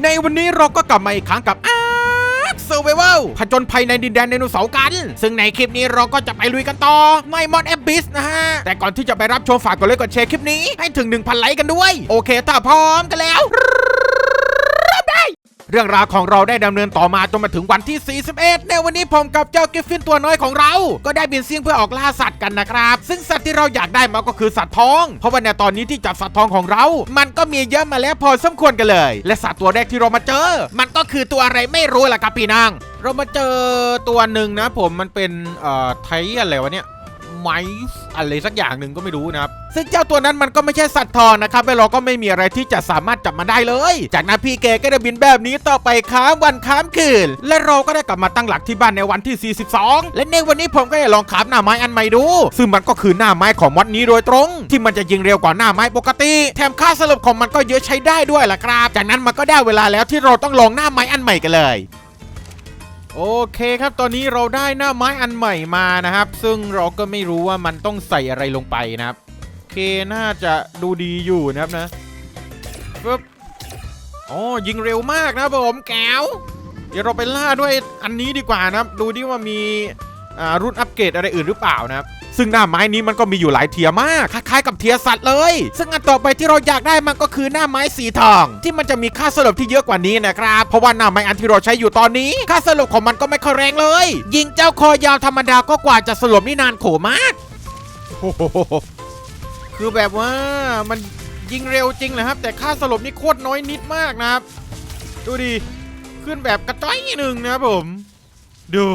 ในวันนี้เราก็กลับมาอีกครั้งกับอาร์คเซอร์วเวลผจญภัยในดินแดนไดโนเสาร์กัน ซึ่งในคลิปนี้เราก็จะไปลุยกันต่อในมอนแอบิสนะฮะ แต่ก่อนที่จะไปรับชมฝากกดไลค์กดแชร์คลิปนี้ให้ถึง 1,000 ไลค์กันด้วย โอเค ถ้าพร้อมกันแล้ว เรื่องราวของเราได้ดำเนินต่อมาจนมาถึงวันที่ 41 ในวันนี้ผมกับเจ้ากิฟฟินตัวน้อยของเรา ก็ได้บินเสี่ยงเพื่อออกล่าสัตว์กันนะครับ ซึ่งสัตว์ที่เราอยากได้มาก็คือสัตว์ทอง เพราะว่าในตอนนี้ที่จับสัตว์ทองของเรา มันก็มีเยอะมาแล้วพอสมควรกันเลย และสัตว์ตัวแรกที่เรามาเจอ มันก็คือตัวอะไรไม่รู้ล่ะครับพี่นางเรามาเจอตัวหนึ่งนะผมมันเป็นเอ่อไทยอะไรวะเนี่ย ไม้อะไรสักอย่างหนึ่งก็ไม่รู้นะครับ ซึ่งเจ้าตัวนั้นมันก็ไม่ใช่สัตว์ทองนะครับและเราก็ไม่มีอะไรที่จะสามารถจับมันได้เลย จากนั้นพี่เกก็ได้บินแบบนี้ต่อไปค้างวันค้างคืน และเราก็ได้กลับมาตั้งหลักที่บ้านในวันที่ 42 และในวันนี้ผมก็ได้ลองขับหน้าไม้อันใหม่ดู ซึ่งมันก็คือหน้าไม้ของมอดนี้โดยตรง ที่มันจะยิงเร็วกว่าหน้าไม้ปกติ แถมค่าสลบของมันก็เยอะใช้ได้ด้วยล่ะครับ จากนั้นมันก็ได้เวลาแล้วที่เราต้องลองหน้าไม้อันใหม่กันเลย โอเคครับตอนนี้เราได้หน้าไม้อันใหม่มานะครับ ซึ่งเราก็ไม่รู้ว่ามันต้องใส่อะไรลงไปนะครับเคน่าจะดูดีอยู่นะครับนะปึ๊บอ๋อยิงเร็วมากนะผมแก้วเดี๋ยวเราไปล่าด้วยอันนี้ดีกว่านะครับ ดูดิว่ามีรุ่นอัปเกรดอะไรอื่นหรือเปล่านะครับ ซึ่งหน้าไม้นี้มันก็มีอยู่หลายเทียมากคล้ายๆกับเทียสัตว์เลย ซึ่งอันต่อไปที่เราอยากได้มันก็คือหน้าไม้สีทอง ที่มันจะมีค่าสลบที่เยอะกว่านี้นะครับเพราะว่าหน้าไม้อันที่เราใช้อยู่ตอนนี้ ค่าสลบของมันก็ไม่ค่อยแรงเลย ยิงเจ้าคอยาวธรรมดาก็กว่าจะสลบนี่นานโขมากโอ้โหคือแบบว่ามันยิงเร็วจริงนะครับ แต่ค่าสลบนี่โคตรน้อยนิดมากนะครับ ดูดิ ขึ้นแบบกระจ้อยหนึ่งนะครับผม ดู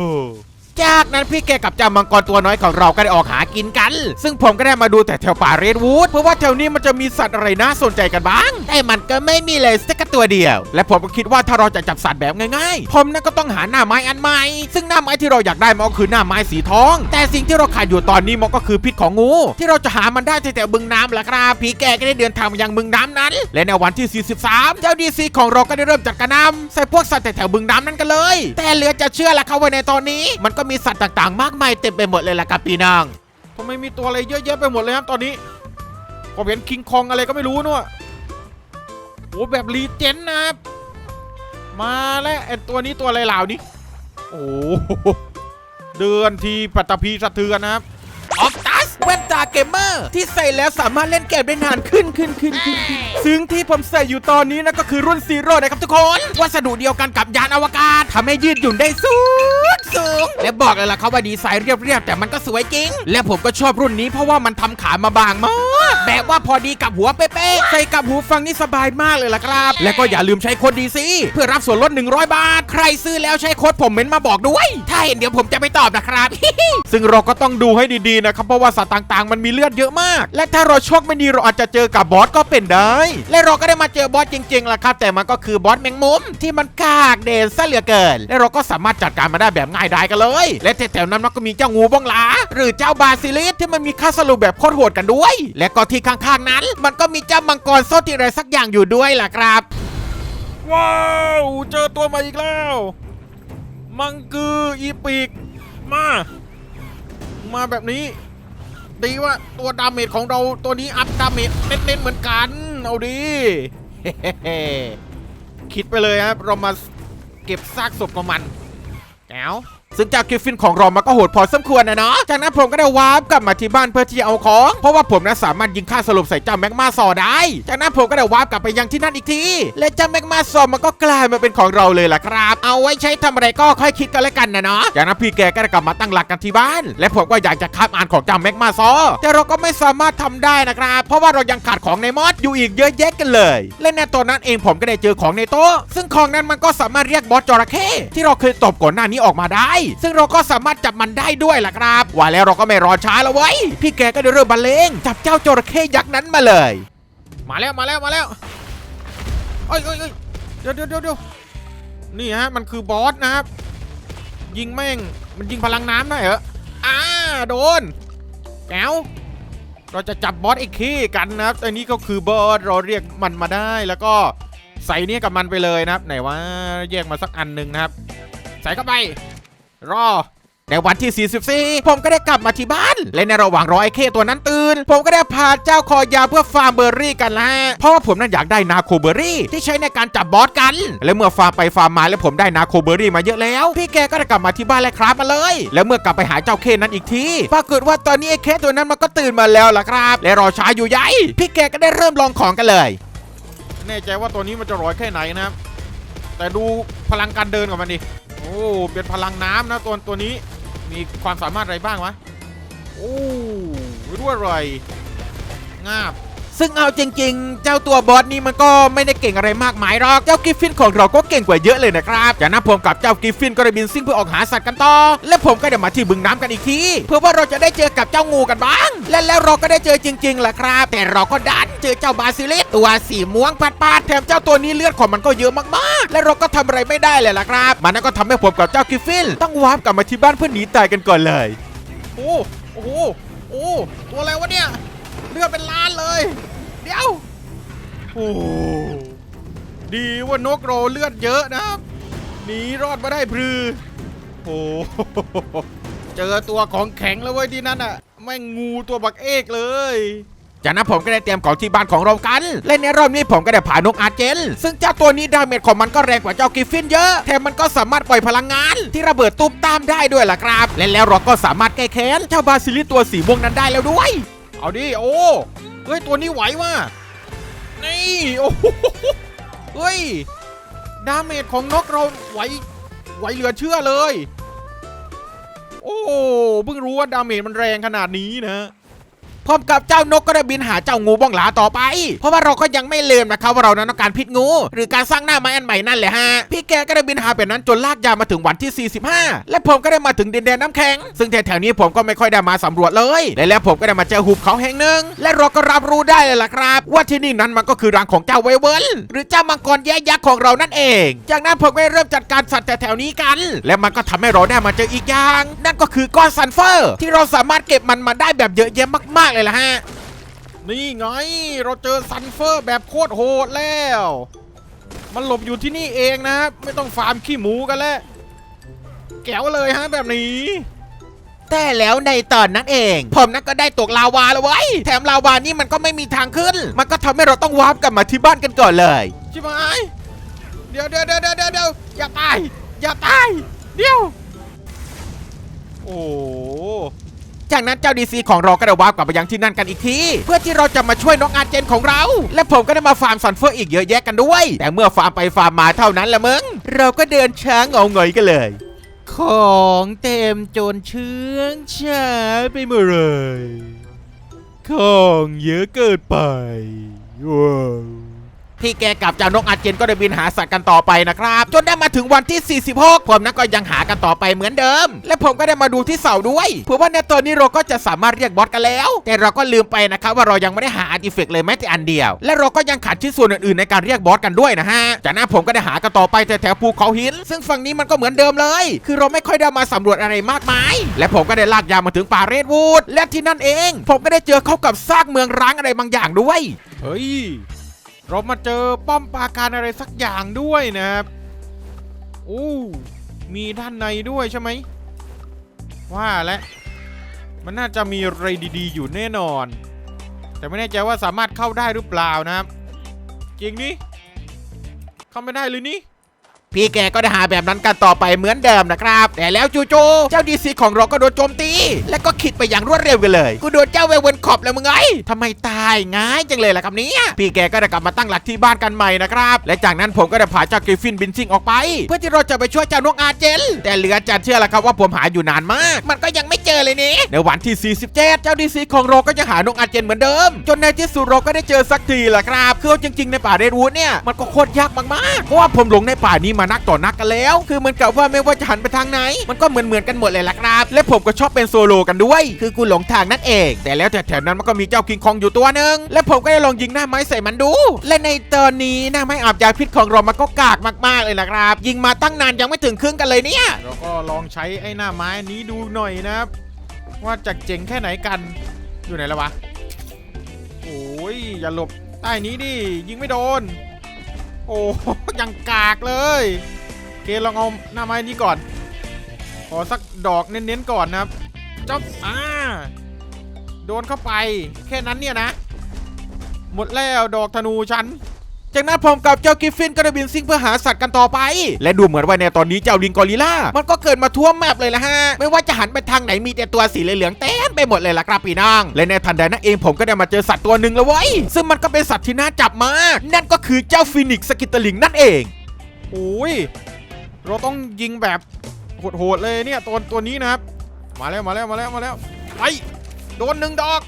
จากนั้นพี่แกกับเจ้ามังกรตัวน้อยของเราก็ได้ออกหากินกัน ซึ่งผมก็ได้มาดูแต่แถวป่าเรดวูดเพราะว่าแถวนี้มันจะมีสัตว์อะไรน่าสนใจกันบ้าง แต่มันก็ไม่มีเลยสักตัวเดียว และผมก็คิดว่าถ้าเราจะจับสัตว์แบบง่ายๆ ผมนั่นก็ต้องหาหน้าไม้อันใหม่ ซึ่งหน้าไม้ที่เราอยากได้มันก็คือหน้าไม้สีทอง แต่สิ่งที่เราขาดอยู่ตอนนี้มันก็คือพิษของงู ที่เราจะหามันได้แต่แต่บึงน้ำแหละครับพี่แกก็ได้เดินทางมายังบึงน้ำนั้น และในวันที่ 43 เจ้าดีซีของเราก็ได้เริ่มจัดการนำใส่พวกสัตว์แต่แถวบึงน้ำนั้นกันเลย แต่เหลือจะเชื่อละครับว่าในตอนนี้มันก็มีสัตว์ต่างๆ มากมายเต็มไปหมดเลยล่ะครับพี่นางทำไมมีตัวอะไรเยอะแยะไปหมดเลยครับตอนนี้ ผมเห็นคิงคองอะไรก็ไม่รู้นู่นโอ้แบบรีเจนนะครับ มาแล้วไอ้ตัวนี้ตัวอะไรเหล่านี้ โอ้โหเดือนทีปัตตภีสะเทือนนะครับออฟตัส แว่นตาเกมเมอร์ที่ใส่แล้วสามารถเล่นเกมได้นานขึ้นขึ้นขึ้นขึ้นขึ้นซึ่งที่ผมใส่อยู่ตอนนี้นะก็คือรุ่นซีโร่นะครับทุกคน วัสดุเดียวกันกับยานอวกาศทำให้ยืดหยุ่นได้สูงสูง และบอกเลยล่ะครับว่าดีไซน์เรียบๆแต่มันก็สวยจริง และผมก็ชอบรุ่นนี้เพราะว่ามันทำขามาบางมากแบบว่าพอดีกับหัวเป๊ะๆใส่กับหูฟังนี่สบายมากเลยล่ะครับ และก็อย่าลืมใช้โค้ดดีซีเพื่อรับส่วนลด 100 บาท ใครซื้อแล้วใช้โค้ดผมเม้นมาบอกด้วย ถ้าเห็นเดี๋ยวผมจะไปตอบนะครับ ซึ่งเราก็ต้องดูให้ดีๆนะครับเพราะว่าสัตว์ต่างๆ มันมีเลือดเยอะมาก และถ้าเราโชคไม่ดีเราอาจจะเจอกับบอสก็เป็นได้ และเราก็ได้มาเจอบอสจริงๆล่ะครับ แต่มันก็คือบอสแมงมุมที่มันกากเด่นซะเหลือเกิน และเราก็สามารถจัดการมาได้แบบง่ายดายกันเลย และแถวๆนั้นมันก็มีเจ้างูบ้องหลาหรือเจ้าบาซิลิสที่มันมีค่าสรุปแบบโคตรโหดกันด้วย และก็ที่ข้างๆนั้น มันก็มีเจ้ามังกรโซติอะไรสักอย่างอยู่ด้วยล่ะครับ ว้าวเจอตัวม่อีกแล้ว มังกืออีปิกมา มาแบบนี้ ดีว่าตัวดาเมจของเราตัวนี้อัพดาเมจเน้นๆเหมือนกัน เอาดีคิดไปเลยครับ เรามาเก็บซากศพของมันแก้ว ซึ่งจากกิฟฟินของเรามันก็โหดพอสมควรนะเนาะจากนั้นผมก็ได้วาร์ปกลับมาที่บ้านเพื่อที่จะเอาของ เพราะว่าผมนั้นสามารถยิงฆ่าสลบใส่เจ้าแมกมาซอได้ จากนั้นผมก็ได้วาร์ปกลับไปยังที่นั่นอีกที และเจ้าแมกมาซอมันก็กลายมาเป็นของเราเลยล่ะครับ เอาไว้ใช้ทำอะไรก็ค่อยคิดกันแล้วกันนะเนาะจากนั้นพี่แกก็ได้กลับมาตั้งหลักกันที่บ้าน และผมก็อยากจะคับอ่านของเจ้าแมกมาซอแต่เราก็ไม่สามารถทำได้นะครับ เพราะว่าเรายังขาดของในมอดอยู่อีกเยอะแยะกันเลย และในตอนนั้นเองผมก็ได้เจอของในโต๊ะซึ่งของนั้นมันก็สามารถเรียกบอสจระเข้ที่เราเคยตบก่อนหน้านี้ออกมาได้ซึ่งเราก็สามารถจับมันได้ด้วยล่ะครับ ว่าแล้วเราก็ไม่รอช้าแล้วเว้ย พี่แกก็ได้เริ่มบรรเลงจับเจ้าจระเข้ยักษ์นั้นมาเลย มาแล้วมาแล้วมาแล้วเอ้ยเอ้ยเอ้ยเดี๋ยวเดี๋ยวเดี๋ยวเดี๋ยวนี่ฮะมันคือบอสนะครับ ยิงแม่งมันยิงพลังน้ำได้เหรออ่าโดนแก้วเราจะจับบอสอีกขี้กันนะครับอันนี้ก็คือบอสเราเรียกมันมาได้แล้วก็ใส่เนี่ยกับมันไปเลยนะครับ ไหนว่าแยกมาสักอันหนึ่งนะครับ ใส่เข้าไป รอในวันที่ 44 ผมก็ได้กลับมาที่บ้าน และในระหว่างรอไอ้เคตัวนั้นตื่น ผมก็ได้พาเจ้าคอยาเพื่อฟาร์มเบอร์รี่กันละเพราะว่าผมนั้นอยากได้นาโคเบอร์รี่ ที่ใช้ในการจับบอสกัน และเมื่อฟาร์มไปฟาร์มมาแล้วผมได้นาโคเบอร์รี่มาเยอะแล้ว พี่แกก็ได้กลับมาที่บ้านและครับมาเลย แล้วเมื่อกลับไปหาเจ้าเคนั้นอีกทีปรากฏว่าตอนนี้ไอ้เคตัวนั้นมันก็ตื่นมาแล้วล่ะครับ และรอช้าอยู่ใหญ่ พี่แกก็ได้เริ่มลองของกันเลย แน่ใจว่าตัวนี้มันจะร้อยแค่ไหนนะครับ แต่ดูพลังการเดินของมันดิโอ้เป็นพลังน้ำนะตัวตัวนี้มีความสามารถอะไรบ้างวะโอ้ไม่รู้อะไรงาบ ซึ่งเอาจริง ๆ เจ้าตัวบอสนี่มันก็ไม่ได้เก่งอะไรมากมายหรอก เจ้ากิฟฟินของเราก็เก่งกว่าเยอะเลยนะครับจากนั้นผมกับเจ้ากิฟฟินก็ได้บินซิ่งเพื่อออกหาสัตว์กันต่อ และผมก็ได้มาที่บึงน้ำกันอีกที เพื่อว่าเราจะได้เจอกับเจ้างูกันบ้าง และแล้วเราก็ได้เจอจริงๆแหละครับ แต่เราก็ดันเจอเจ้าบาซิลิสตัวสีม่วงปัดปาดๆแถมเจ้าตัวนี้เลือดของมันก็เยอะมากๆ และเราก็ทำอะไรไม่ได้เลยล่ะครับ มันนั่นก็ทำให้ผมกับเจ้ากิฟฟินต้องวาร์ปกลับมาที่บ้านเพื่อหนีตายกันก่อนเลย โอ้โอ้โหโอ้ตัวอะไรวะเนี่ย ลือดเป็นล้านเลย เดี๋ยวโอ้ดีว่านกโรเลือดเยอะนะครับหนีรอดมาได้พรือโอ้เจอตัวของแข็งแล้วเว้ยที่นั่นอะแม่งงูตัวบักเอกเลยจากนั้นผมก็ได้เตรียมของที่บ้านของเรากัน และในรอบนี้ผมก็ได้ผ่านกอาเจน ซึ่งเจ้าตัวนี้ดาเมจของมันก็แรงกว่าเจ้ากิฟฟินเยอะ แถมมันก็สามารถปล่อยพลังงาน ที่ระเบิดตุ้มตามได้ด้วยล่ะครับ และแล้วเราก็สามารถแก้แค้นเจ้าบาซิลิสตัวสีม่วงนั้นได้แล้วด้วย เอาดิ โอ้เฮ้ย ตัวนี้ไหวว่ะ นี่ โอ้โหเฮ้ย ดาเมจของนกเราไหว ไหวเหลือเชื่อเลย โอ้ เพิ่งรู้ว่าดาเมจมันแรงขนาดนี้นะ พร้อมกับเจ้านกก็ได้บินหาเจ้างูบ้องหลาต่อไป เพราะว่าเราก็ยังไม่ลืมนะครับว่าเรานั้นต้องการพิษงู หรือการสร้างหน้าไม้อันใหม่นั่นแหละฮะพี่แกก็ได้บินหาแบบนั้นจนลากยาวมาถึงวันที่ 45 และผมก็ได้มาถึงดินแดนน้ำแข็ง ซึ่งแถวๆนี้ผมก็ไม่ค่อยได้มาสำรวจเลยและแล้วผมก็ได้มาเจอหุบเขาแห่งหนึ่งและเราก็รับรู้ได้เลยล่ะครับ ว่าที่นี่นั้นมันก็คือรังของเจ้าเวเวิลหรือเจ้ามังกรแย่ยักษ์ของเรานั่นเอง จากนั้นผมก็เริ่มจัดการสัตว์แถวๆนี้กัน และมันก็ทำให้เราได้มาเจออีกอย่าง นั่นก็คือก้อนซันเฟอร์ ที่เราสามารถเก็บมันมาได้แบบเยอะแยะมากๆเลยล่ะฮะ นี่ไง เราเจอซันเฟอร์แบบโคตรโหดแล้ว มันหลบอยู่ที่นี่เองนะ ไม่ต้องฟาร์มขี้หมูกันแล้ว แก้วเลยฮะแบบนี้ แต่แล้วในตอนนั้นเอง ผมนั้นก็ได้ตกลาวาแล้วไว้ยแถมลาวานี่มันก็ไม่มีทางขึ้น มันก็ทำให้เราต้องวาร์ปกลับมาที่บ้านกันก่อนเลย ชิบหาย เดี๋ยวเดี๋ยวเดี๋ยวเดี๋ยวเดี๋ยวอย่าตาย อย่าตาย เดี๋ยว จากนั้นเจ้าดีซีของเราก็ได้วาร์ปกลับไปยังที่นั่นกันอีกที เพื่อที่เราจะมาช่วยน้องอาเจนของเรา และผมก็ได้มาฟาร์มซันเฟอร์อีกเยอะแยะกันด้วย แต่เมื่อฟาร์มไปฟาร์มมาเท่านั้นละมึง เราก็เดินช้างเอาเงยกันเลยของเต็มจนเชื่องช้าไปหมดเลย ของเยอะเกินไปว้าว พี่แกกับเจ้านกอาเจนก็ได้บินหาสัตว์กันต่อไปนะครับ จนได้มาถึงวันที่ 46 ผมนั้นก็ยังหากันต่อไปเหมือนเดิม และผมก็ได้มาดูที่เสาด้วยเพื่อว่าในตอนนี้เราก็จะสามารถเรียกบอสกันแล้ว แต่เราก็ลืมไปนะครับว่าเรายังไม่ได้หาอาร์ติเฟกต์เลยแม้แต่อันเดียว และเราก็ยังขาดชิ้นส่วนอื่นๆในการเรียกบอสกันด้วยนะฮะจากนั้นผมก็ได้หากันต่อไปแถวๆภูเขาหิน ซึ่งฝั่งนี้มันก็เหมือนเดิมเลย คือเราไม่ค่อยได้มาสำรวจอะไรมากมาย และผมก็ได้ลากยาวมาถึงป่าเรดวูดและที่นั่นเอง ผมก็ได้เจอเข้ากับซากเมืองร้างอะไรบางอย่างด้วยเฮ้ย เรามาเจอป้อมปราการอะไรสักอย่างด้วยนะครับโอ้มีด้านในด้วยใช่ไหมว่าแล้วมันน่าจะมีอะไรดีๆ อยู่แน่นอน แต่ไม่แน่ใจว่าสามารถเข้าได้หรือเปล่านะครับ จริงนี่เข้าไม่ได้เลยนี่ พี่แกก็ได้หาแบบนั้นกันต่อไปเหมือนเดิมนะครับ แต่แล้วจู่ๆเจ้าดีซีของเราก็โดนโจมตี และก็ขิดไปอย่างรวดเร็วกันเลย กูโดนเจ้าเวเวนขอบแล้วมึงไงทำไมตายง่ายจังเลยล่ะครับเนี้ยพี่แกก็ได้กลับมาตั้งหลักที่บ้านกันใหม่นะครับ และจากนั้นผมก็ได้พาเจ้ากริฟฟินบินซิงออกไป เพื่อที่เราจะไปช่วยเจ้านกอาเจนแต่เหลือจะเชื่อแล้วครับว่าผมหาอยู่นานมาก มันก็ยังไม่ เจอเลยนี่ในวันที่ 47 เจ้าดีซีของเราก็จะหานกอาเจนเหมือนเดิม จนในที่สุดเราก็ได้เจอสักทีละครับคือจริง ๆ ในป่าเรดวูดเนี่ยมันก็โคตรยากมากๆเพราะว่าผมหลงในป่านี้มานักต่อนักกันแล้ว คือเหมือนกับว่าไม่ว่าจะหันไปทางไหน มันก็เหมือนเหมือนๆกันหมดเลยล่ะครับ และผมก็ชอบเป็นโซโลกันด้วย คือกูหลงทางนั่นเอง แต่แล้วแถวๆนั้นมันก็มีเจ้าคิงคองอยู่ตัวหนึ่งและผมก็ได้ลองยิงหน้าไม้ใส่มันดู และในตอนนี้หน้าไม้อาบยาพิษของเรามันก็กากมากๆเลยนะครับ ยิงมาตั้งนานยังไม่ถึงครึ่งกันเลยเนี่ยเราก็ลองใช้ไอ้หน้าไม้นี้ดูหน่อยนะครับ ว่าจะเจ๋งแค่ไหนกันอยู่ไหนแล้ววะโอ้ยอย่าหลบใต้นี้ดิยิงไม่โดน โอ้ยังกากเลยเคลองเอาหน้าไม้นี้ก่อนขอสักดอกเน้นๆก่อนนะครับจ๊อบอ่าโดนเข้าไปแค่นั้นเนี่ยนะ หมดแล้วดอกธนูฉัน จากนั้นผมกับเจ้ากิฟฟินก็ได้บินซิ่งเพื่อหาสัตว์กันต่อไป และดูเหมือนว่าในตอนนี้เจ้าลิงกอริล่า มันก็เกิดมาทั่วแมปเลยละฮะ ไม่ว่าจะหันไปทางไหนมีแต่ตัวสีเหลืองๆเต็มไปหมดเลยล่ะครับพี่น้อง และในทันใดนั้นเองผมก็ได้มาเจอสัตว์ตัวหนึ่งแล้วเว้ย ซึ่งมันก็เป็นสัตว์ที่น่าจับมาก นั่นก็คือเจ้าฟินิกซ์สกิตเตลิงนั่นเองโอ้ย เราต้องยิงแบบโหดๆเลยเนี่ยตัวตัวนี้นะครับ มาแล้วมาแล้วมาแล้วมาแล้ว ไป โดนหนึ่งดอก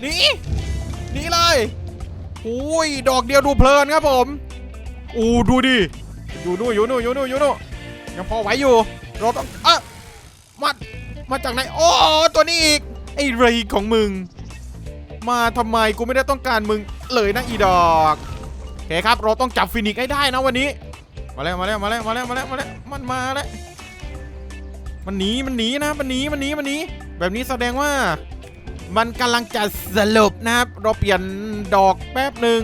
หนี หนีเลย อ้ยดอกเดียวดูเพลินครับผมอู้ดูดิอยู่นู่นอยู่นู่นอยู่นู่นอยู่นู่นยังพอไหวอยู่ เราต้องอะมามาจากไหนโอ้ตัวนี้อีกไอ้ไรของมึง มาทำไมกูไม่ได้ต้องการมึงเลยนะอีดอกโอเคครับ เราต้องจับฟินิกให้ได้นะวันนี้ มาแล้วมาแล้วมาแล้วมาแล้วมาแล้วมาแล้วมันมาแล้วมันหนีมันหนีนะมันหนีมันหนีมันหนีแบบนี้แสดงว่า มันกำลังจะสลบนะครับเราเปลี่ยนดอกแป๊บหนึ่ง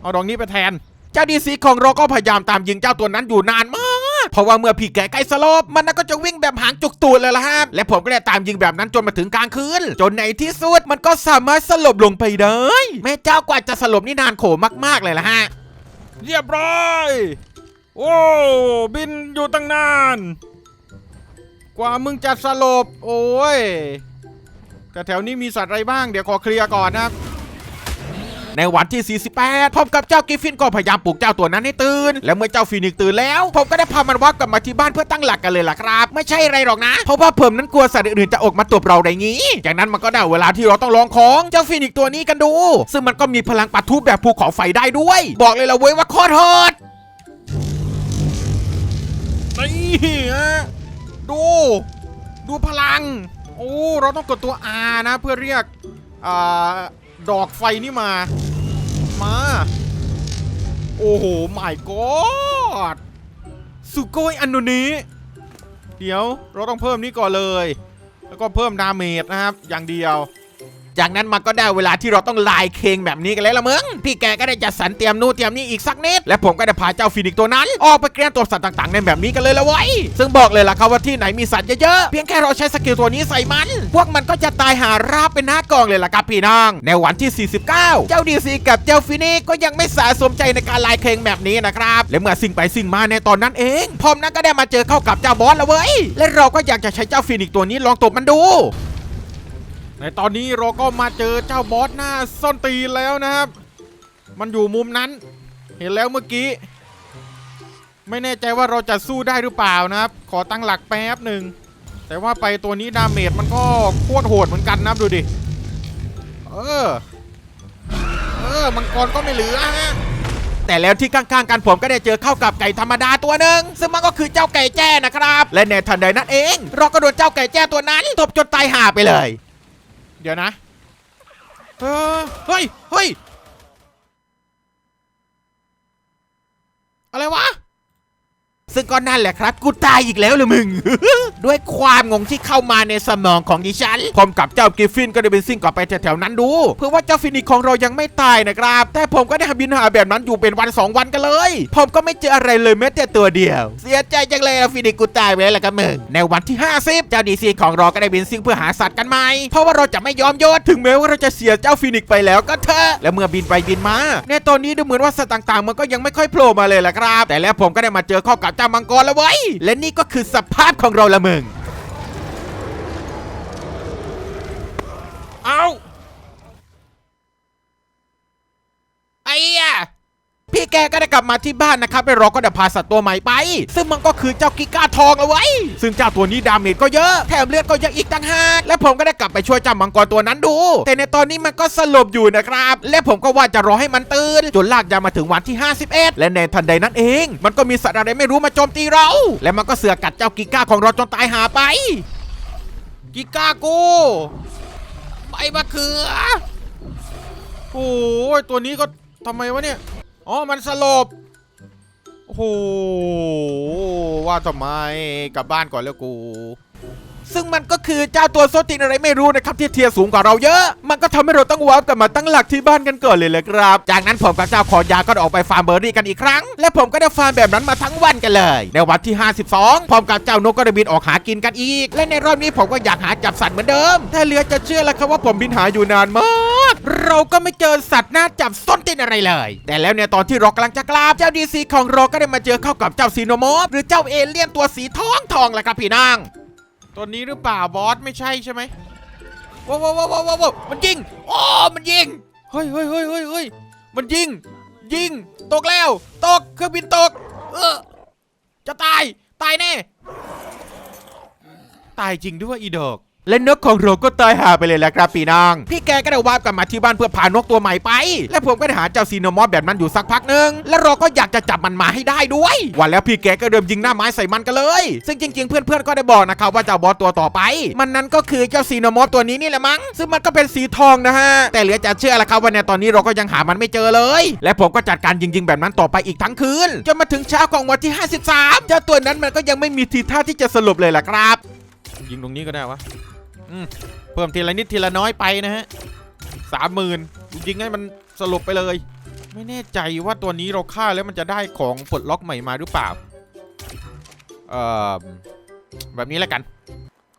เอาดอกนี้ไปแทน เจ้าดีซีของเราก็พยายามตามยิงเจ้าตัวนั้นอยู่นานมาก เพราะว่าเมื่อพี่แกใกล้สลบมันก็จะวิ่งแบบหางจุกตูดเลยล่ะครับและผมก็ได้ตามยิงแบบนั้นจนมาถึงกลางคืนจนในที่สุดมันก็สามารถสลบลงไปได้แม่เจ้ากว่าจะสลบนี่นานโขมากๆเลยล่ะฮะเรียบร้อยโอ้บินอยู่ตั้งนาน กว่ามึงจะสลบ โอ้ย แต่แถวนี้มีสัตว์อะไรบ้างเดี๋ยวขอเคลียร์ก่อนนะครับในวันที่ 48 ผมกับเจ้ากิฟฟินก็พยายามปลุกเจ้าตัวนั้นให้ตื่น และเมื่อเจ้าฟีนิกซ์ตื่นแล้ว ผมก็ได้พามันว่ากลับมาที่บ้านเพื่อตั้งหลักกันเลยล่ะครับ ไม่ใช่อะไรหรอกนะ เพราะว่าผมนั้นกลัวสัตว์อื่นๆจะออกมาตบเราได้งี้ จากนั้นมันก็ได้เวลาที่เราต้องลองของเจ้าฟีนิกซ์ตัวนี้กันดู ซึ่งมันก็มีพลังปะทุแบบภูเขาไฟได้ด้วย บอกเลยละเว้ยว่าโคตรโหดนี่ฮะดู ดูพลัง โอ้เราต้องกดตัว R นะเพื่อเรียกอดอกไฟนี่มา มา โอ้โหไม่กอดสุโกยอันโนนี้ เดี๋ยวเราต้องเพิ่มนี่ก่อนเลย แล้วก็เพิ่มดาเมจนะครับ อย่างเดียว จากนั้นมันก็ได้เวลาที่เราต้องลายเคงแบบนี้กันแล้วละมึงพี่แกก็ได้จัดสรรเตรียมนู่นเตรียมนี่อีกสักนิดและผมก็ได้พาเจ้าฟินิกตัวนั้น ออกไปเกลียนตัวสัตว์ต่างๆ ในแบบนี้กันเลยละเว้ยซึ่งบอกเลยล่ะครับว่าที่ไหนมีสัตว์เยอะๆเพียงแค่เราใช้สกิลตัวนี้ใส่มัน พวกมันก็จะตายหาราบเป็นหน้ากองเลยล่ะครับพี่น้องในวันที่ 49 เจ้าดีซีกับเจ้าฟินิกก็ยังไม่สาสมใจในการลายเคงแบบนี้นะครับและเมื่อสิ่งไปสิ่งมาในตอนนั้นเองผมนั้นก็ได้มาเจอเข้ากับเจ้าบอสล้วเว้ยและเราก็อยากจะใช้เจ้าฟินิกตัวนี้ลองตบมันดู ในตอนนี้เราก็มาเจอเจ้าบอสหน้าส้นตีแล้วนะครับ มันอยู่มุมนั้น เห็นแล้วเมื่อกี้ ไม่แน่ใจว่าเราจะสู้ได้หรือเปล่านะครับ ขอตั้งหลักแป๊บหนึ่ง แต่ว่าไปตัวนี้ดาเมจมันก็โคตรโหดเหมือนกันนะครับดูดิ เออ เออมังกรก็ไม่เหลือฮะแต่แล้วที่ข้างๆกันผมก็ได้เจอเข้ากับไก่ธรรมดาตัวหนึ่งซึ่งมันก็คือเจ้าไก่แจ้นะครับ และในทันใดนั้นเอง เราก็โดนเจ้าไก่แจ้ตัวนั้นตบจนตายห่าไปเลย เดี๋ยวนะ เออเฮ้ย เฮ้ย อะไรวะ ซึ่งก็นั่นแหละครับ กูตายอีกแล้วเลยมึง ด้วยความงงที่เข้ามาในสมองของดิฉันผมกับเจ้ากิฟฟินก็ได้เป็นซิ่งกลับไปแถวๆนั้นดู เพื่อว่าเจ้าฟินิกของเรายังไม่ตายนะครับ แต่ผมก็ได้บินหาแบบนั้นอยู่เป็นวันสองวันกันเลย ผมก็ไม่เจออะไรเลยแม้แต่ตัวเดียว เสียใจจังเลยฟินิกกูตายไปแล้วละครับมึงในวันที่ 50 เจ้าดีซีของเราก็ได้บินซิ่งเพื่อหาสัตว์กันใหม่เพราะว่าเราจะไม่ยอมโยนถึงแม้ว่าเราจะเสียเจ้าฟินิกไปแล้วก็เถอะและเมื่อบินไปบินมาในตอนนี้ดูเหมือนว่าสัตว์ต่างๆ มันก็ยังไม่ค่อยโผล่มาเลยละครับ แต่แล้วผมก็ได้มาเจอข้ากับเจ้ามังกรแล้วเว้ย และนี่ก็คือสภาพของเราละมึง เอาไอ้อะ พี่แกก็ได้กลับมาที่บ้านนะครับแล้วเราก็ได้พาสัตว์ตัวใหม่ไป ซึ่งมันก็คือเจ้ากิก้าทองเอาไว้ ซึ่งเจ้าตัวนี้ดาเมจก็เยอะแถมเลือดก็เยอะอีกต่างหากและผมก็ได้กลับไปช่วยเจ้ามังกรตัวนั้นดู แต่ในตอนนี้มันก็สลบอยู่นะครับ และผมก็ว่าจะรอให้มันตื่นจนลากยามาถึงวันที่ 51 และในทันใดนั้นเอง มันก็มีสัตว์อะไรไม่รู้มาโจมตีเรา และมันก็เสือกกัดเจ้ากิก้าของเราจนตายหาไป กิก้ากูใบมะเขือโอ้ยตัวนี้ก็ทำไมวะเนี่ย อ๋อ มันสลบ โอ้โห ว่าทำไม กลับบ้านก่อนแล้วกู ซึ่งมันก็คือเจ้าตัวโซตินอะไรไม่รู้นะครับที่เทียร์สูงกว่าเราเยอะ มันก็ทำให้เราต้องวาร์ปกลับมาตั้งหลักที่บ้านกันก่อนเลยแหละครับ จากนั้นผมกับเจ้าขอยาก็ออกไปฟาร์มเบอร์รี่กันอีกครั้ง และผมก็ได้ฟาร์มแบบนั้นมาทั้งวันกันเลย ในวันที่ 52 ผมกับเจ้านกก็ได้บินออกหากินกันอีก และในรอบนี้ผมก็อยากหาจับสัตว์เหมือนเดิมแต่เหลือจะเชื่อแล้วครับว่าผมบินหาอยู่นานมาก เราก็ไม่เจอสัตว์น่าจับส้นตีนอะไรเลย แต่แล้วเนี่ยตอนที่เรากำลังจะกลับเจ้าดีซีของเราก็ได้มาเจอเข้ากับเจ้าซีโนมอฟหรือเจ้าเอเลี่ยนตัวสีทองทองแหละครับพี่นาง ตัวนี้หรือเปล่าบอสไม่ใช่ใช่ไหมว้าวว้าวว้าวว้าวว้าวมันยิงอ๋อมันยิงเฮ้ยเฮ้ยเฮ้ยเฮ้ยเฮ้ยมันยิง ยิง ตกแล้ว ตก เครื่องบินตก เออ จะตาย ตายแน่ ตายจริงด้วยอีดอก และนกของเราก็ตายหาไปเลยแหละครับปีนางพี่แกก็ได้วาร์ปกลับมาที่บ้านเพื่อพานกตัวใหม่ไป และผมก็ได้หาเจ้าซีโนมอสแบบนั้นอยู่สักพักหนึ่งและเราก็อยากจะจับมันมาให้ได้ด้วย วันแล้วพี่แกก็เริ่มยิงหน้าไม้ใส่มันกันเลย ซึ่งจริง ๆ เพื่อนๆก็ได้บอกนะครับว่าเจ้าบอสตัวต่อไป มันนั้นก็คือเจ้าซีโนมอสตัวนี้นี่แหละมั้ง ซึ่งมันก็เป็นสีทองนะฮะ แต่เหลือจะเชื่อละครับว่าในตอนนี้เราก็ยังหามันไม่เจอเลย และผมก็จัดการยิงๆแบบนั้นต่อไปอีกทั้งคืนจนมาถึงเช้าของวันที่ 53 เจ้าตัวนั้นมันก็ยังไม่มีทีท่าที่จะสรุปเลยล่ะครับ ยิงตรงนี้ก็ได้วะ เพิ่มทีละนิดทีละน้อยไปนะฮะสามหมื่นยิงให้มันสรุปไปเลย ไม่แน่ใจว่าตัวนี้เราฆ่าแล้วมันจะได้ของปลดล็อกใหม่มาหรือเปล่า เอ่อ แบบนี้แล้วกัน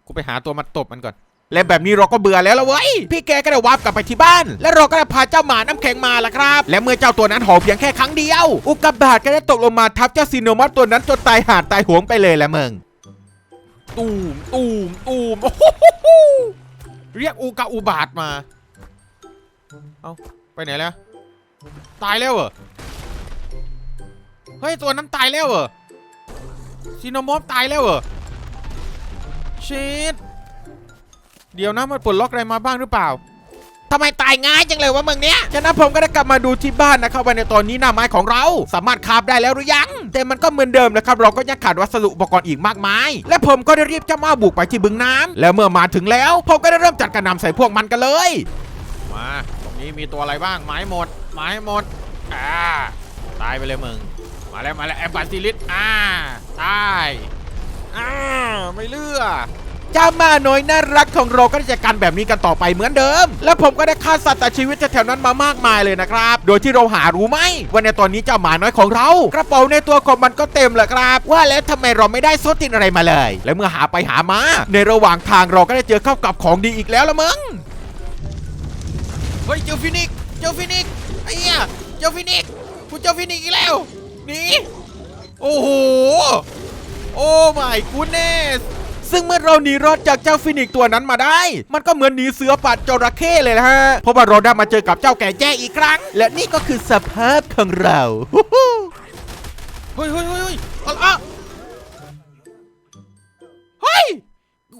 กูไปหาตัวมาตบมันก่อนและแบบนี้เราก็เบื่อแล้วละเว้ย พี่แกก็ได้วาร์ปกลับไปที่บ้าน และเราก็ได้พาเจ้าหมาน้ำแข็งมาละครับ และเมื่อเจ้าตัวนั้นหอเพียงแค่ครั้งเดียว อุกกาบาตก็ได้ตกลงมาทับเจ้าซีโนมอสตัวนั้นจนตายหาดตายหวงไปเลยละมึง ตูมตูมตูมโอ้โหเรียกอูกาอูบาทมา เอาไปไหนแล้ว ตายแล้วเหรอ เฮ้ย ตัวนั้นตายแล้วเหรอซีโนมอฟตายแล้วเหรอเชดเดี๋ยวนะมันปลดล็อกอะไรมาบ้างหรือเปล่าำไมตายง่ายจังเลยวะมึงเนี้ยจากนั้นผมก็ได้กลับมาดูที่บ้านนะครับว่าในตอนนี้หน้าไม้ของเรา สามารถคาบได้แล้วหรือยัง แต่มันก็เหมือนเดิมนะครับเราก็ยังขาดวัสดุอุปกรณ์อีกมากมาย และผมก็ได้รีบจ้ามาบุกไปที่บึงน้ำแล้วเมื่อมาถึงแล้วผมก็ได้เริ่มจัดการนำใส่พวกมันกันเลย มาตรงนี้มีตัวอะไรบ้างไม้หมด ไม้หมดอ่าตายไปเลยมึงมาแล้วมาแล้วแอมบาซิลิสอ่าตายอ่าไม่เลือก เจ้ามาน้อยน่ารักของเราก็จัดการแบบนี้กันต่อไปเหมือนเดิม และผมก็ได้ฆ่าสัตว์ตัดชีวิตแถวๆนั้นมามากมายเลยนะครับ โดยที่เราหารู้ไหมว่าในตอนนี้เจ้าหมาน้อยของเรา กระเป๋าในตัวของมันก็เต็มเลยครับ ว่าแล้วทำไมเราไม่ได้โซตินอะไรมาเลย และเมื่อหาไปหามา ในระหว่างทางเราก็ได้เจอเข้ากับของดีอีกแล้วละมึงเฮ้ยเจอฟินิกซ์เจอฟินิกซ์ไอ้เหี้ยเจอฟินิกซ์กูเจอฟินิกซ์อีกแล้วหนีโอ้โหโอ้ my goodness ซึ่งเมื่อเราหนีรอดจากเจ้าฟินิกตัวนั้นมาได้ มันก็เหมือนหนีเสือปัดจระเข้เลยนะฮะ เพราะว่าเราได้มาเจอกับเจ้าแก่แจ้อีกครั้ง และนี่ก็คือสภาพของเราฮู้ฮู้เฮ้ยเฮ้ยเฮ้ยเฮ้ยอาละเฮ้ย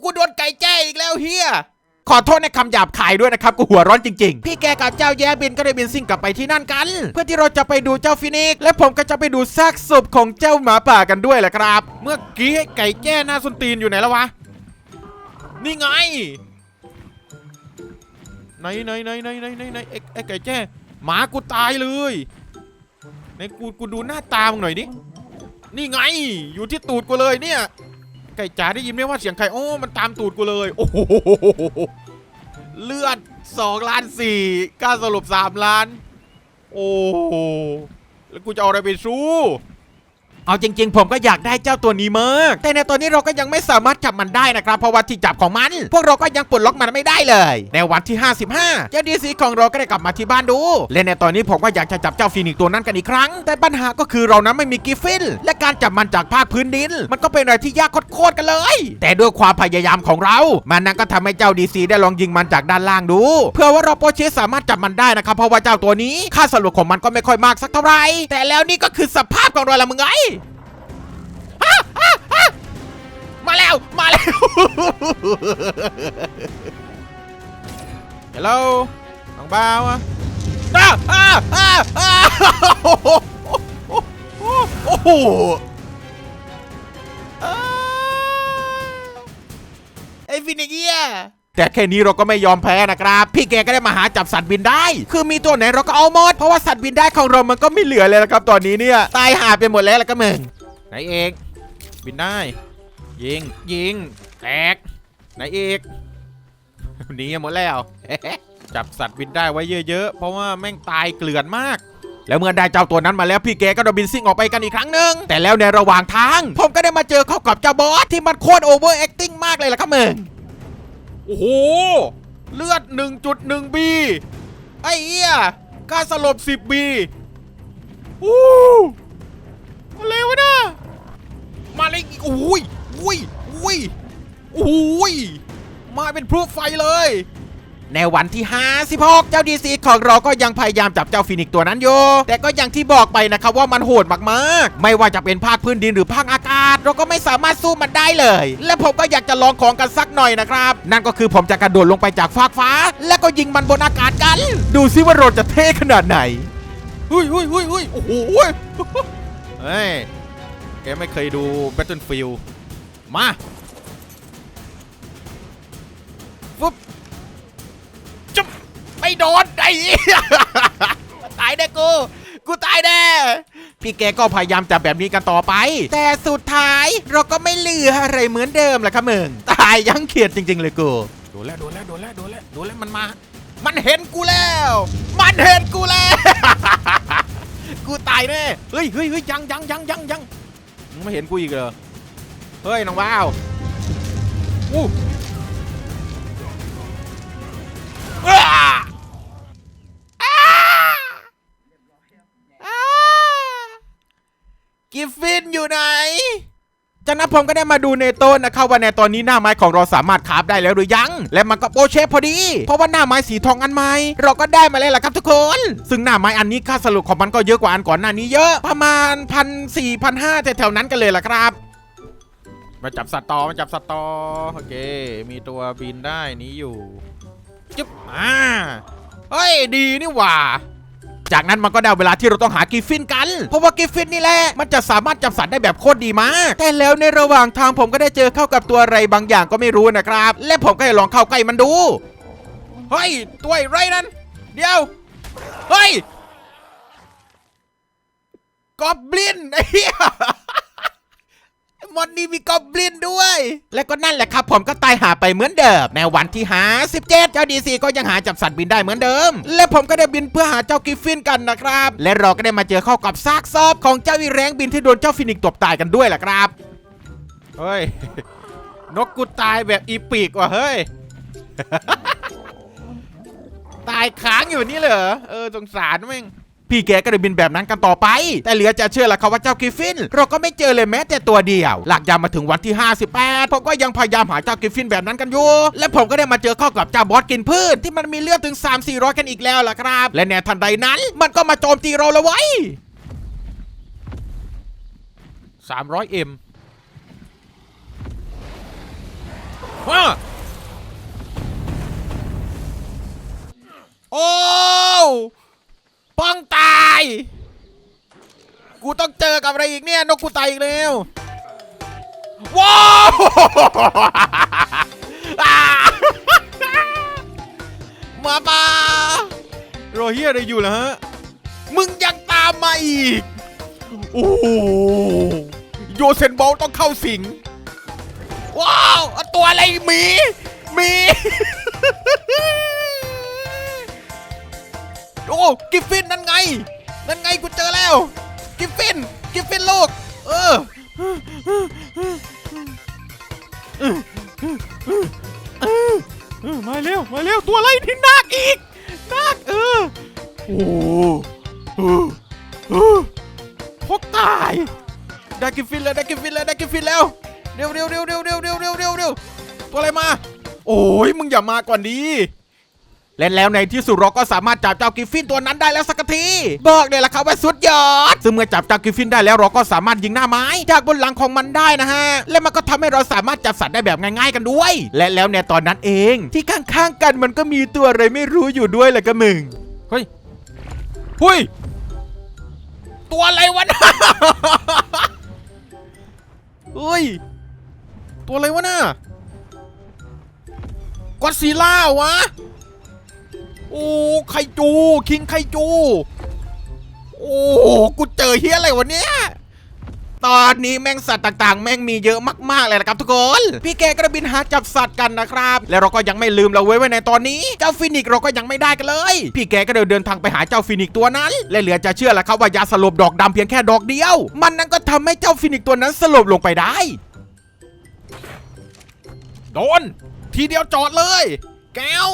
กูโดนไก่แจ้อีกแล้วเฮีย ขอโทษในคำหยาบคายด้วยนะครับกูหัวร้อนจริงๆ พี่แกกับเจ้าแย่บินก็ได้บินซิ่งกลับไปที่นั่นกัน เพื่อที่เราจะไปดูเจ้าฟินิกซ์และผมก็จะไปดูซากศพของเจ้าหมาป่ากันด้วยแหละครับ เมื่อกี้ไก่แจ้หน้าส้นตีนอยู่ไหนแล้ววะนี่ไงไหนไหนไหนไหนไหนไหนไหนไอ้ไอ้ไก่แจ้หมากูตายเลยไหนกูกูดูหน้าตามึงหน่อยดินี่ไง อยู่ที่ตูดกูเลยเนี่ย ไก่จ๋าได้ยินไหมว่าเสียงใครโอ้มันตามตูดกูเลย โอ้โหเลือด2ล้านสี่ก้าสรุป3ล้าน โอ้แล้วกูจะเอาอะไรไปสู้ เอาจริง ๆ ผมก็อยากได้เจ้าตัวนี้มากแต่ในตอนนี้เราก็ยังไม่สามารถจับมันได้นะครับเพราะว่าที่จับของมัน พวกเราก็ยังปลดล็อกมันไม่ได้เลย ในวันที่ 55 เจ้าดีซีของเราก็ได้กลับมาที่บ้านดูและในตอนนี้ผมก็อยากจะจับเจ้าฟีนิกตัวนั้นกันอีกครั้ง แต่ปัญหาก็คือเรานั้นไม่มีกิฟฟินและการจับมันจากภาคพื้นดิน มันก็เป็นอะไรที่ยากโคตรกันเลย แต่ด้วยความพยายามของเรา มันนั้นก็ทำให้เจ้าดีซีได้ลองยิงมันจากด้านล่างดู เพื่อว่าเราโปเชสสามารถจับมันได้นะครับเพราะว่าเจ้าตัวนี้ค่าสรุปของมันก็ไม่ค่อยมากสักเท่าไหร่แต่แล้วนี่ก็คือสภาพของเราละมึงไง มาแล้ว มาแล้ว ฮัลโหลน้องบ่าวอะอ้าอ้าอ้าอ้าโอ้โหไอ้ฟินิกเกียแต่แค่นี้เราก็ไม่ยอมแพ้นะครับ พี่แกก็ได้มาหาจับสัตว์บินได้ คือมีตัวไหนเราก็เอาหมด เพราะว่าสัตว์บินได้ของเรามันก็ไม่เหลือเลยนะครับตอนนี้เนี่ย ตายหาไปหมดแล้วแล้วก็มึงไหนเอง บินได้ ยิง ยิงแตกไหนอีกหนีหมดแล้ว จับสัตว์บินได้ไว้เยอะๆ เพราะว่าแม่งตายเกลื่อนมาก แล้วเมื่อได้เจ้าตัวนั้นมาแล้วพี่แกก็โดนบินซิ่งออกไปกันอีกครั้งหนึ่งแต่แล้วในระหว่างทาง ผมก็ได้มาเจอเข้ากับเจ้าบอสที่มันโคตรโอเวอร์แอคติ้งมากเลยล่ะครับมึงโอ้โห เลือด 1.1บีไอ้เหี้ยการสลบ 10บีอู้อะไรวะน่ะ มาเลยอีกอุ้ยอุ้ยอุ้ยอุ้ยมาเป็นพลุไฟเลย ในวันที่56เจ้าดีซีของเราก็ยังพยายามจับเจ้าฟินิกตัวนั้นอยู่แต่ก็อย่างที่บอกไปนะครับว่ามันโหดมากๆ ไม่ว่าจะเป็นภาคพื้นดินหรือภาคอากาศ เราก็ไม่สามารถสู้มันได้เลย และผมก็อยากจะลองของกันสักหน่อยนะครับ นั่นก็คือผมจะกระโดดลงไปจากฟากฟ้า แล้วก็ยิงมันบนอากาศกัน ดูซิว่าเราจะเท่ขนาดไหนหุยหุยหุยหุยโอ้โหเฮ้ย แกไม่เคยดู Battlefield มาฟุ๊บจุ๊บไม่โดนไอ้ตายแน่กู กูตายแน่พี่แกก็พยายามจับแบบนี้กันต่อไป แต่สุดท้ายเราก็ไม่เหลืออะไรเหมือนเดิมแหละครับมึงตายยังเขียดจริง ๆ เลยกูโดนแล้วโดนแล้วโดนแล้วโดนแล้วโดนแล้วมันมา มันเห็นกูแล้ว มันเห็นกูแล้ว กูตายแน่เฮ้ยเฮ้ยเฮ้ยยังยังยังยังยัง ไม่เห็นกูอีกเหรอ เฮ้ยน้องว้าวอู้อ้าอ้าอ้ากิฟฟินอยู่ไหน จากนั้นผมก็ได้มาดูในต้นนะครับว่าในตอนนี้หน้าไม้ของเราสามารถคาฟได้แล้วหรือยัง และมันก็โปรเชฟพอดี เพราะว่าหน้าไม้สีทองอันใหม่เราก็ได้มาแล้วล่ะครับทุกคน ซึ่งหน้าไม้อันนี้ค่าสรุปของมันก็เยอะกว่าอันก่อนหน้านี้เยอะประมาณพันสี่พันห้าแถวๆนั้นกันเลยล่ะครับมาจับสัตว์ต่อมาจับสัตว์ต่อโอเค มีตัวบินได้นี้อยู่จึ๊บอ่าเฮ้ยดีนี่หว่า จากนั้นมันก็ได้เวลาที่เราต้องหากิฟฟินกัน เพราะว่ากิฟฟินนี่แหละมันจะสามารถจับสัตว์ได้แบบโคตรดีมากแต่แล้วในระหว่างทางผมก็ได้เจอเข้ากับตัวอะไรบางอย่างก็ไม่รู้นะครับ และผมก็ได้ลองเข้าใกล้มันดูเฮ้ยตัวไรนั้น เดี๋ยวเฮ้ยกอบลินไอ้เหี้ย มอนนี่มีกอบลินด้วย และก็นั่นแหละครับผมก็ตายหาไปเหมือนเดิมในวันที่หา 17 เจ้าดีซีก็ยังหาจับสัตว์บินได้เหมือนเดิม และผมก็ได้บินเพื่อหาเจ้ากิฟฟินกันนะครับ และเราก็ได้มาเจอเข้ากับซากศพของเจ้าอีแรงบินที่โดนเจ้าฟินิกตบตายกันด้วยแหละครับเฮ้ยนกกูตายแบบอีปีกว่ะเฮ้ย ตายค้างอยู่นี่เหรอเออสงสารแม่ง พี่แกก็เลยบินแบบนั้นกันต่อไป แต่เหลือจะเชื่อละครับว่าเจ้ากิฟฟิน เราก็ไม่เจอเลยแม้แต่ตัวเดียว หลักยามมาถึงวันที่ 58 ผมก็ยังพยายามหาเจ้ากิฟฟินแบบนั้นกันอยู่ และผมก็ได้มาเจอเข้ากับเจ้าบอสกินพืชที่มันมีเลือดถึง 3 400 กันอีกแล้วล่ะครับ และในทันใดนั้น มันก็มาโจมตีเราและไว้ย 300M ฮะโอ้ ป้องตาย กูต้องเจอกับอะไรอีกเนี่ย นกกูตายอีกแล้ว ว้าวอ่ามาปาโรเฮียอะไรอยู่เหรอฮะ มึงยังตามมาอีก โอ้โหโยเซนบอลต้องเข้าสิง ว้าว ตัวอะไรหมีหมี โอ้กิฟฟินนั่นไง นั่นไงกูเจอแล้ว กิฟฟิน กิฟฟินลูก เออมาเร็วมาเร็วตัวอะไรที่นาคอีกนาคเออโอ้โหพกตายได้กิฟฟินแล้วได้กิฟฟินแล้วได้กิฟฟินแล้วเร็วเร็วเร็วเร็วเร็วเร็วเร็วเร็วเร็วตัวอะไรมา โอ้ยมึงอย่ามาก่อนดี และแล้วในที่สุดเราก็สามารถจับเจ้ากิฟฟินตัวนั้นได้แล้วสักทีบอกเลยล่ะครับว่าสุดยอด ซึ่งเมื่อจับเจ้ากิฟฟินได้แล้วเราก็สามารถยิงหน้าไม้จากบนหลังของมันได้นะฮะ และมันก็ทำให้เราสามารถจับสัตว์ได้แบบง่ายๆกันด้วย และแล้วในตอนนั้นเอง ที่ข้างๆกันมันก็มีตัวอะไรไม่รู้อยู่ด้วยแหละก็มึงเฮ้ยหุยตัวอะไรวะน่ะเฮ้ยตัวอะไรวะน่ะกอดซีล่าวะ โอ้ไคจู คิงไคจู โอ้กูเจอเฮียอะไรวะเนี่ยตอนนี้แม่งสัตว์ต่างๆ แม่งมีเยอะมากๆเลยนะครับทุกคน พี่แกก็บินหาจับสัตว์กันนะครับ แล้วเราก็ยังไม่ลืมเราไว้ไว้ในตอนนี้ เจ้าฟินิกเราก็ยังไม่ได้กันเลย พี่แกก็เดินเดินทางไปหาเจ้าฟินิกตัวนั้น และเหลือจะเชื่อแล้วครับว่ายาสลบดอกดำเพียงแค่ดอกเดียว มันนั้นก็ทำให้เจ้าฟินิกตัวนั้นสลบลงไปได้ โดน ทีเดียวจอดเลย แก้ว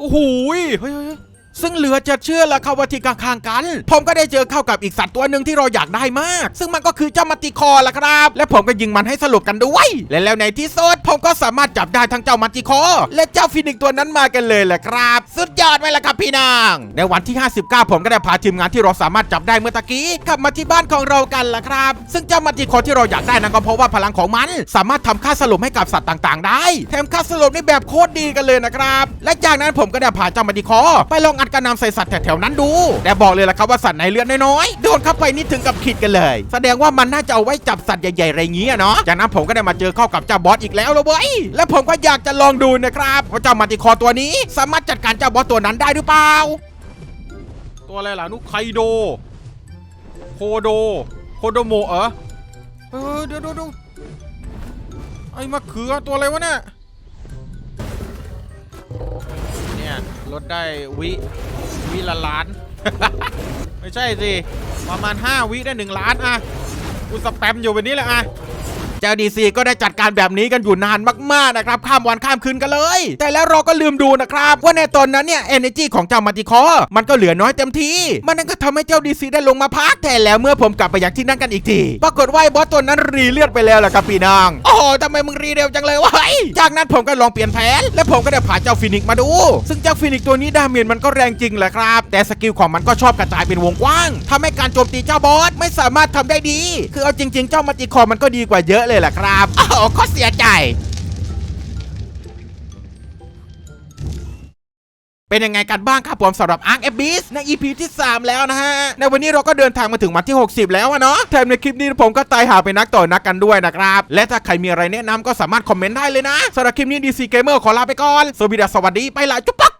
โอ้โหยเฮ้ยเฮ้ยเฮ้ย ซึ่งเหลือจะเชื่อละครับว่าที่ข้างๆกัน ผมก็ได้เจอเข้ากับอีกสัตว์ตัวหนึ่งที่เราอยากได้มาก ซึ่งมันก็คือเจ้ามัตติคอร์ละครับ และผมก็ยิงมันให้สลบกันด้วย และแล้วในที่สุดผมก็สามารถจับได้ทั้งเจ้ามัตติคอร์และเจ้าฟินิกตัวนั้นมากันเลยแหละครับ สุดยอดไหมล่ะครับพี่นาง ในวันที่ 59 ผมก็ได้พาทีมงานที่เราสามารถจับได้เมื่อตะกี้กลับมาที่บ้านของเรากันละครับ ซึ่งเจ้ามัตติคอร์ที่เราอยากได้นั้นก็เพราะว่าพลังของมัน สามารถทำค่าสลบให้กับสัตว์ต่างๆ ได้ แถมค่าสลบนี่แบบโคตรดีกันเลยนะครับ และจากนั้นผมก็ได้พาเจ้ามัตติคอไปลองอัดกระนำใส่สัตว์แถวๆนั้นดู แต่บอกเลยละครับว่าสัตว์ไหนเลือดน้อยๆโดนเข้าไปนี่ถึงกับขิดกันเลย แสดงว่ามันน่าจะเอาไว้จับสัตว์ใหญ่ๆอะไรเงี้ยเนาะจากนั้นผมก็ได้มาเจอเข้ากับเจ้าบอสอีกแล้วลยเว้ยและผมก็อยากจะลองดูนะครับว่าเจ้ามัตติคอร์ตัวนี้ สามารถจัดการเจ้าบอสตัวนั้นได้หรือเปล่า ตัวอะไรล่ะนุกไคโดโคโดโคโดโมะเอเออเดี๋ยวดูดูไอ้มะเขือตัวอะไรวะเนี่ย เนี่ยลดได้วิวิละล้าน ไม่ใช่สิ ประมาณ 5 วิได้ 1 ล้านอะกูสแปมอยู่แบบนี้แหละอะ เจ้าดีซีก็ได้จัดการแบบนี้กันอยู่นานมากๆนะครับข้ามวันข้ามคืนกันเลย แต่แล้วเราก็ลืมดูนะครับว่าในตอนนั้นเนี่ย energy ของเจ้ามาติคอร์มันก็เหลือน้อยเต็มทีมันนั่นก็ทำให้เจ้าดีซีได้ลงมาพักแต่แล้วเมื่อผมกลับไปยังที่นั่นกันอีกทีปรากฏว่าไอ้บอสตัวนั้นรีเลือดไปแล้วล่ะครับพี่นางโอ้โหทำไมมึงรีเร็วจังเลยวะจากนั้นผมก็ลองเปลี่ยนแผน และผมก็ได้ผ่าเจ้าฟินิกมาดู ซึ่งเจ้าฟินิกตัวนี้ดาเมจมันก็แรงจริงแหละครับ แต่สกิลของมันก็ชอบกระจายเป็นวงกว้างทำให้การโจมตีเจ้าบอสไม่สามารถทำได้ดี คือเอาจริง ๆ เจ้ามาติคอมันก็ดีกว่าเยอะเลยแหละครับโอ้โหก็เสียใจ เป็นยังไงกันบ้างครับผมสำหรับ Ark a b y s ใน EP ที่ 3 แล้วนะฮะ ในวันนี้เราก็เดินทางมาถึงวันที่ 60 แล้วอะเนาะแถมในคลิปนี้ผมก็ตายหาไปนักต่อนักกันด้วยนะครับ และถ้าใครมีอะไรแนะนำก็สามารถคอมเมนต์ได้เลยนะสำหรับคลิปนี้ DC Gamer ขอลาไปก่อนสวัสดีสวัสดีไปละจุ๊บปัก